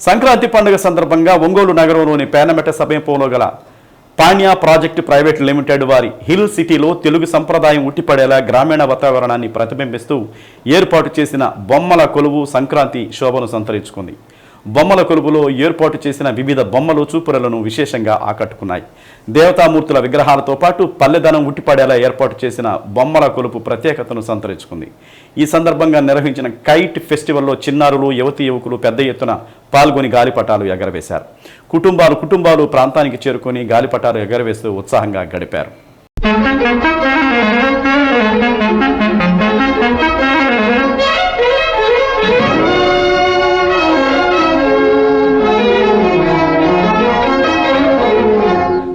సంక్రాంతి పండుగ సందర్భంగా ఒంగోలు నగరంలోని పేనమెట సమీపంలో గల పాణ్యా ప్రాజెక్టు ప్రైవేట్ లిమిటెడ్ వారి హిల్ సిటీలో తెలుగు సంప్రదాయం ఉట్టిపడేలా గ్రామీణ వాతావరణాన్ని ప్రతిబింబిస్తూ ఏర్పాటు చేసిన బొమ్మల కొలువు సంక్రాంతి శోభను సంతరించుకుంది. బొమ్మల కొలువులో ఏర్పాటు చేసిన వివిధ బొమ్మలు చూపురలను విశేషంగా ఆకట్టుకున్నాయి. దేవతామూర్తుల విగ్రహాలతో పాటు పల్లెదనం ఉట్టిపడేలా ఏర్పాటు చేసిన బొమ్మల కొలుపు ప్రత్యేకతను సంతరించుకుంది. ఈ సందర్భంగా నిర్వహించిన కైట్ ఫెస్టివల్లో చిన్నారులు యువతీ యువకులు పెద్ద ఎత్తున పాల్గొని గాలిపటాలు ఎగరవేశారు. కుటుంబాలు కుటుంబాలు ప్రాంతానికి చేరుకొని గాలిపటాలు ఎగరవేస్తూ ఉత్సాహంగా గడిపారు.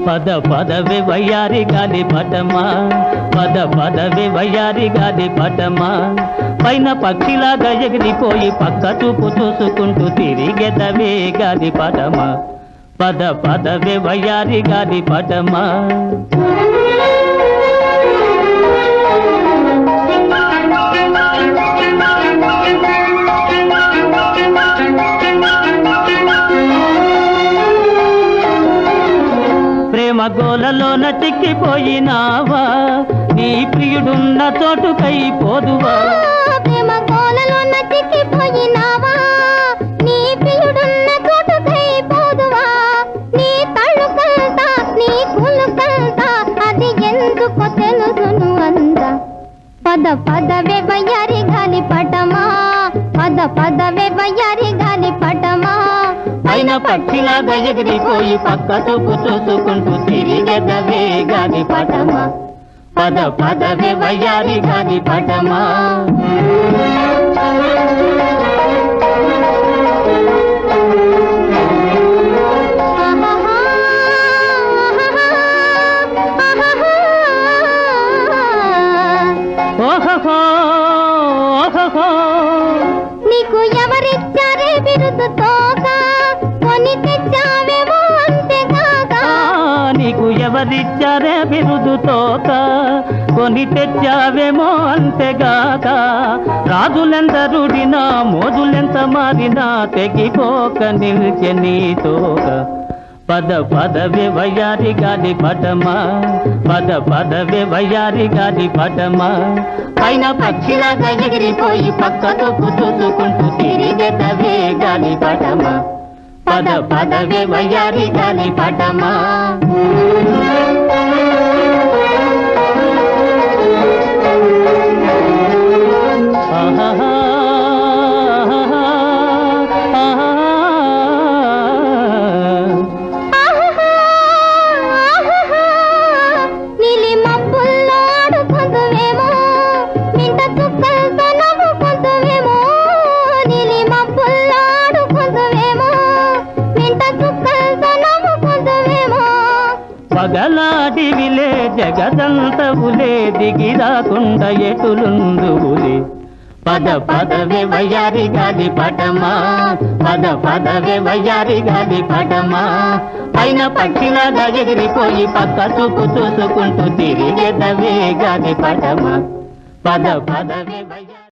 పద పదవి వయ్యారి గాలి పటమా. పద పదవి వయ్యారి గాలి పటమా. పైన పక్షిలాగా ఎగిరిపోయి పక్క చూపు చూసుకుంటూ తిరిగెదవే గాలి పటమా. పద పదవి వయ్యారి గాలి పటమా. ప్రేమ గోలలోన చిక్కిపోయినావా నీ ప్రియుడున్న చోటుకై పోదువా? ప్రేమ నీ నీ పద పదవే వయ్యారి గాలి పటమా? పద పదవే వయ్యారి పైన పక్షిలాగా ఎగిరిపోయి పక్క చూపు చూసుకుంటూ తిరిగెదవే గాని పటమా. పద పదవే వయ్యారి గాని పటమా. నీకు ఎవరిచ్చారే బిరుదుతో నీకు ఎవరిచ్చారే బిరుదు తోక? కొని తెచ్చావేమో అంతేగాక రాజులెందరుడినా మోజులెంత మారినా తెగిపోక నిలిచె నీ తోక. పద పదవే వయ్యారి గాలి పటమా? పద పదవే వయ్యారి గాలి పటమా? పైన పక్షిలాగా ఎగిరిపోయి పక్క తోపు చూసుకుంటూ తిరిగెదవే గాలి పటమా? పద పదవే వయారి గాలి పటమా పగలాటివిలే జగదంతవులే దిగిరాకుండా ఎటులుందువులే? పద పదవే వయ్యారి గాలి పటమా పద పదవే వయ్యారి గాలి పటమా? పైన పక్షిలాగా ఎగిరిపోయి పక్క చూపు చూసుకుంటూ తిరిగేదవే గాలి పటమా? పద పదవే వయ్యారి